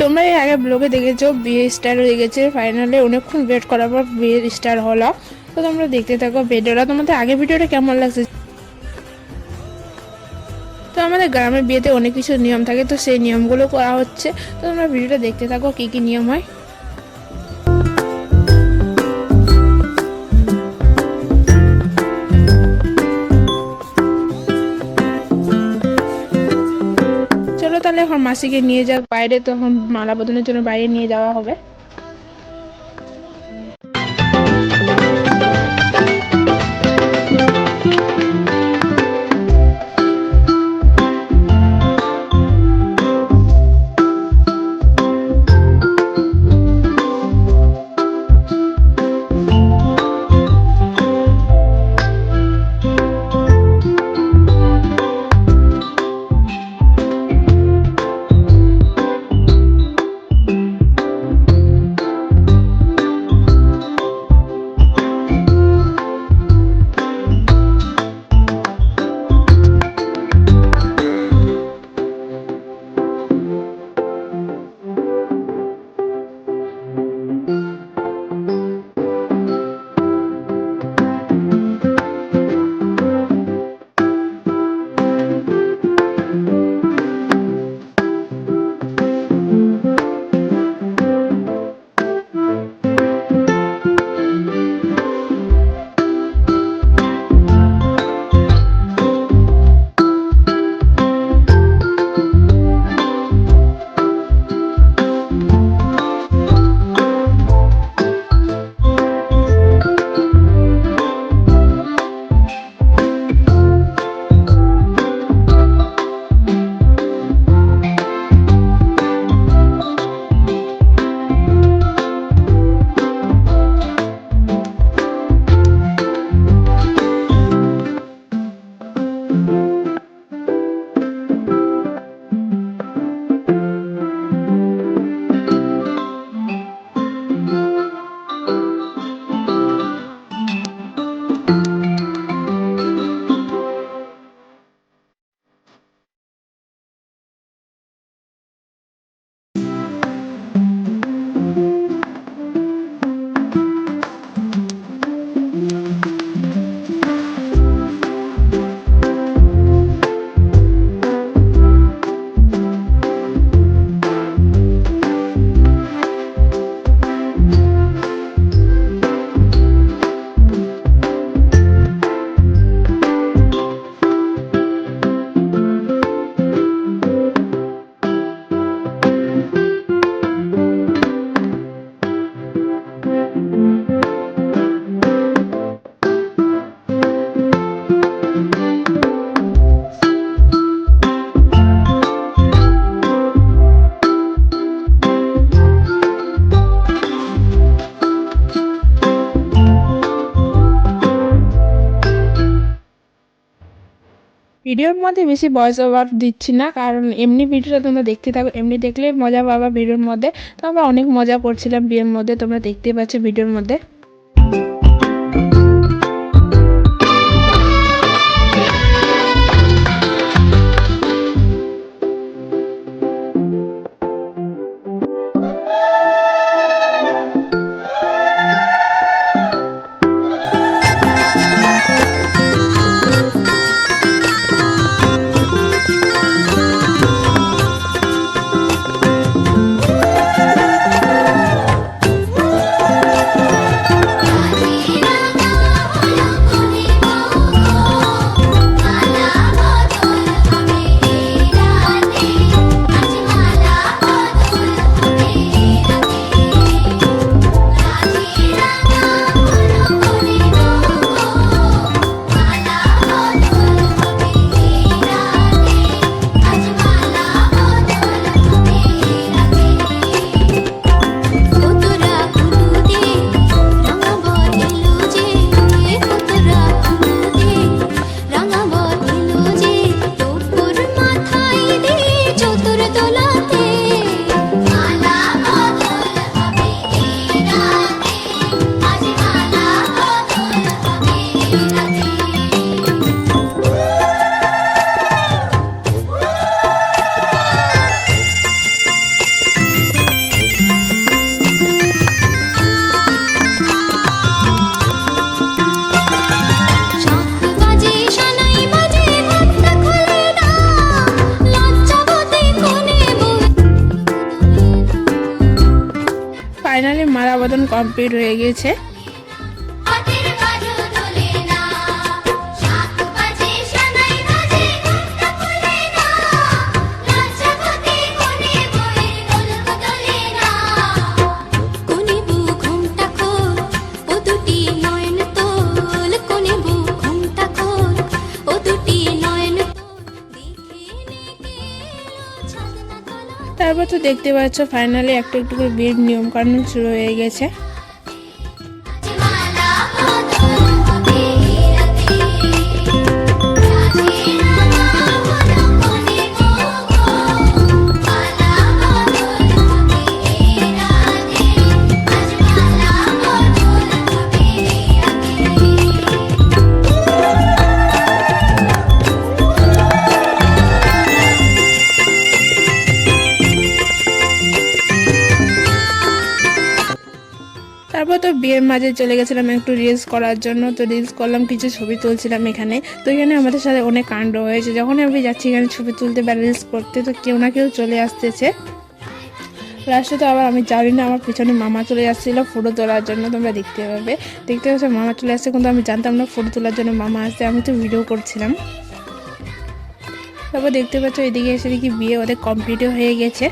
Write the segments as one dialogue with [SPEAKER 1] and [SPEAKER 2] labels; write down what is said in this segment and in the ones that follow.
[SPEAKER 1] তোমরা এই আগে ব্লগে দেখেছ, বিয়ে স্টার হয়ে গেছে ফাইনালে অনেকক্ষণ ওয়েট করার পর বিয়ের স্টার হলো। তো তোমরা দেখতে থাকো ভিডিওটা। তোমাদের আগে ভিডিওটা কেমন লাগছে? তো আমাদের গ্রামের বিয়েতে অনেক কিছু নিয়ম থাকে, তো সেই নিয়মগুলো করা হচ্ছে। তো তোমরা ভিডিওটা দেখতে থাকো, কী কী নিয়ম হয়। তাহলে এখন মাসিকে নিয়ে যাক বাইরে তখন মালা বদলের জন্য বাইরে নিয়ে যাওয়া হবে। ভিডিওর মধ্যে বেশি ভয়েস ওভার দিচ্ছি না, কারণ এমনি ভিডিওটা তোমরা দেখতে থাকো, এমনি দেখলে মজা পাবা ভিডিওর মধ্যে। তো আমরা অনেক মজা করছিলাম বিয়ের মধ্যে, তোমরা দেখতে পাচ্ছ ভিডিওর মধ্যে।
[SPEAKER 2] কমপ্লিট হয়ে গেছে। তো দেখতে পাচ্ছ ফাইনালি একটু একটু করে বিয়ের নিয়ম কানুন শুরু হয়ে গেছে। মাঝে চলে গেছিলাম একটু রিলস করার জন্য, তো রিলস করলাম, কিছু ছবি তুলছিলাম এখানে। তো এখানে আমাদের সাথে অনেক কাণ্ড হয়েছে। যখন আমি যাচ্ছি এখানে ছবি তুলতে বা রিলস করতে, তো কেউ না কেউ চলে আসতেছে। লাস্টে তো আবার আমি জানি না, আমার পিছনে মামা চলে যাচ্ছিল ফটো তোলার জন্য, তোমরা দেখতে পাবে। দেখতে পাচ্ছ মামা চলে আসছে, কিন্তু আমি জানতাম না ফটো তোলার জন্য মামা আসছে, আমি তো ভিডিও করছিলাম। তারপর দেখতে পাচ্ছ এদিকে এসে দেখি বিয়ে ওদের কমপ্লিটও হয়ে গেছে।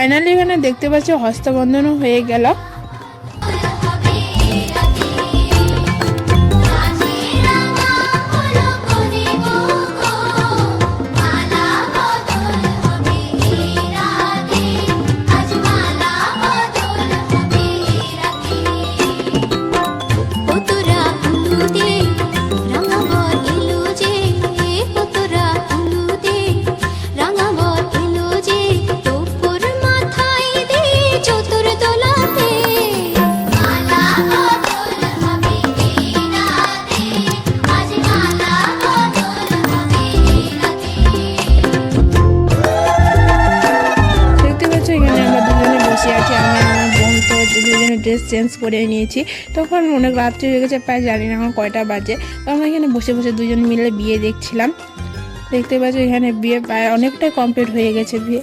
[SPEAKER 2] ফাইনালি এখানে দেখতে পাচ্ছি হস্তবন্ধনও হয়ে গেল। করে নিয়েছি। তখন অনেক রাত্রি হয়ে গেছে, প্রায় জানি না এখন কয়টা বাজে। তো আমরা এখানে বসে বসে দুজন মিলে বিয়ে দেখছিলাম। দেখতে পাচ্ছি এখানে বিয়ে প্রায় অনেকটাই কমপ্লিট হয়ে গেছে বিয়ে।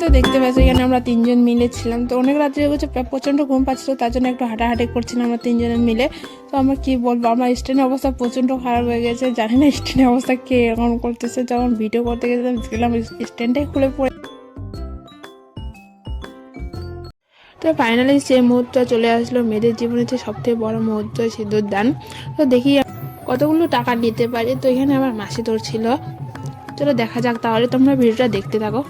[SPEAKER 2] তো দেখতে পাচ্ছি, এখানে আমরা তিনজন মিলে ছিলাম। তো অনেক রাত্রে হয়ে গেছে প্রচণ্ড ঘুম পাচ্ছিল, তার জন্য একটু হাঁটাহাঁটি করছিলাম আমরা তিনজনে মিলে। তো আমরা কি বলব, আমার স্ট্যান্ডের অবস্থা প্রচণ্ড খারাপ হয়ে গেছে, জানি না স্ট্যান্ডের অবস্থা কে এরকম করতেছে। যখন ভিডিও করতে গেছিলাম, দেখলাম স্ট্যান্ডটাই খুলে পড়ে। তো ফাইনালি সেই মুহূর্ত চলে আসলো, মেয়েদের জীবনে যে সবথেকে বড় মুহূর্ত, সিঁদুর দান। তো দেখি কতগুলো টাকা নিতে পারি। তো এখানে আমার মাসি তোর ছিল চলো দেখা যাক তাহলে তোমরা ভিডিওটা দেখতে থাকো।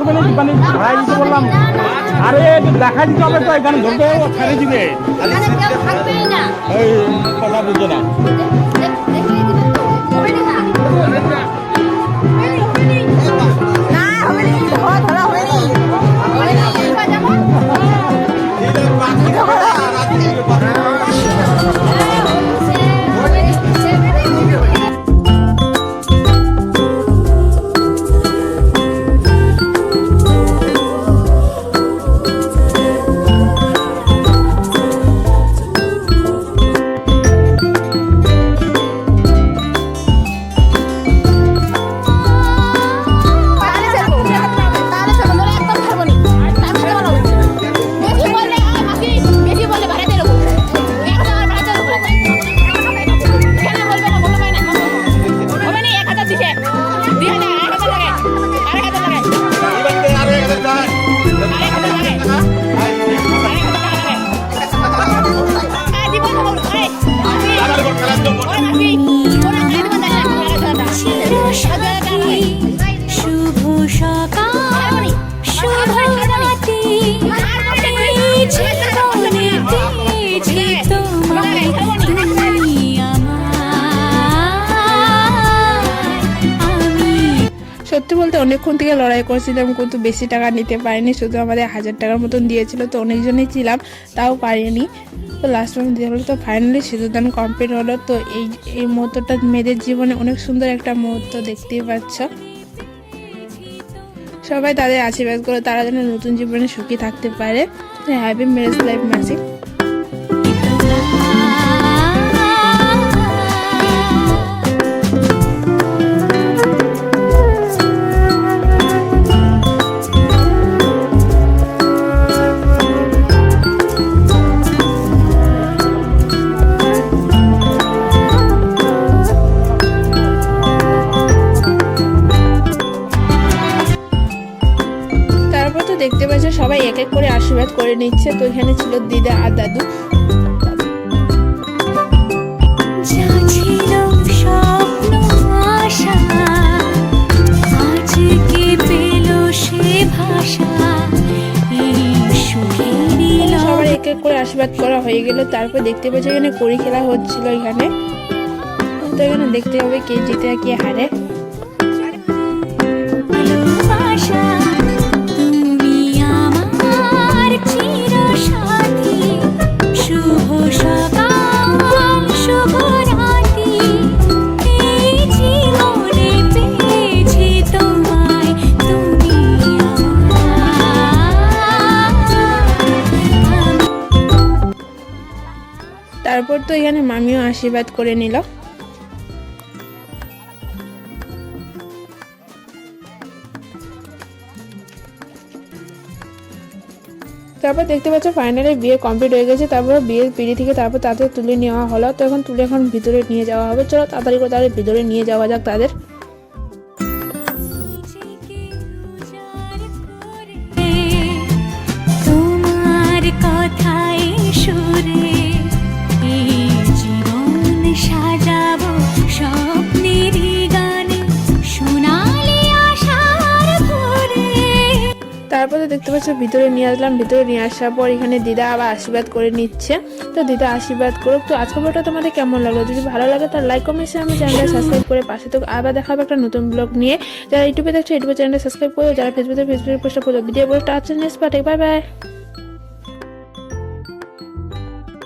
[SPEAKER 2] ধরবে নাকি? মানে ভাড়াই দিতে বললাম আরে দেখা দিতে হবে তো এখানে ধরবে ছেড়ে দিবে। এই কথা বুঝো না।
[SPEAKER 1] বলতে অনেকক্ষণ থেকে লড়াই করছিলাম, কিন্তু বেশি টাকা নিতে পারিনি, শুধু আমাদের হাজার টাকার মতন দিয়েছিল, তো অনেকজনই ছিলাম, তাও পারিনি। তো লাস্ট টাইম দিয়ে হলো, তো ফাইনালি সিদ্ধদান কমপ্লিট হলো, তো এই এই মুহূর্তটা মেয়েদের জীবনে অনেক সুন্দর একটা মুহূর্ত দেখতেই পাচ্ছ। সবাই তাদের আশীর্বাদ করে, তারা যেন নতুন জীবনে সুখী থাকতে পারে। হ্যাপি ম্যারেজ লাইফ মাসি। দেখতে পাচ্ছ সবাই এক এক করে আশীর্বাদ করে নিচ্ছে। তো এখানে ছিল দিদা আর দাদু। সবার এক এক করে আশীর্বাদ করা হয়ে গেল। তারপর দেখতে পাচ্ছি এখানে কড়ি খেলা হচ্ছিল এখানে। তো এখানে দেখতে হবে কে জিতে কে হারে। তো এখানে মামিও আশীর্বাদ করে নিল। তারপর দেখতে পাচ্ছ ফাইনালি বিয়ে কমপ্লিট হয়ে গেছে। তারপর বিয়ের পিড়ি থেকে তারপর তাদের তুলে নেওয়া হলো। তো এখন তুলে এখন ভিতরে নিয়ে যাওয়া হবে। চলো তাড়াতাড়ি করে তাদের ভিতরে নিয়ে যাওয়া যাক তাদের। তারপরে দেখতে পাচ্ছ, ভিতরে নিয়ে আসলাম, ভিতরে নিয়ে আসার পর এখানে দিদা আবার আশীর্বাদ করে নিচ্ছে। তো দিদা আশীর্বাদ করুক। তো আজকে ভিডিওটা তোমাদের কেমন লাগল? যদি ভালো লাগে তাহলে লাইক কমেন্ট আমার চ্যানেলটা সাবস্ক্রাইব করে পাশে তো আবার দেখা হবে একটা নতুন ব্লগ নিয়ে। যারা ইউটিউবে দেখছ, ইউটিউবে চ্যানেলটা সাবস্ক্রাইব করো। যারা ফেসবুকে ফেসবুকে পোস্টটা করো। ভিডিও পোস্টটা আছে নেক্সট পার্টে বাই বাই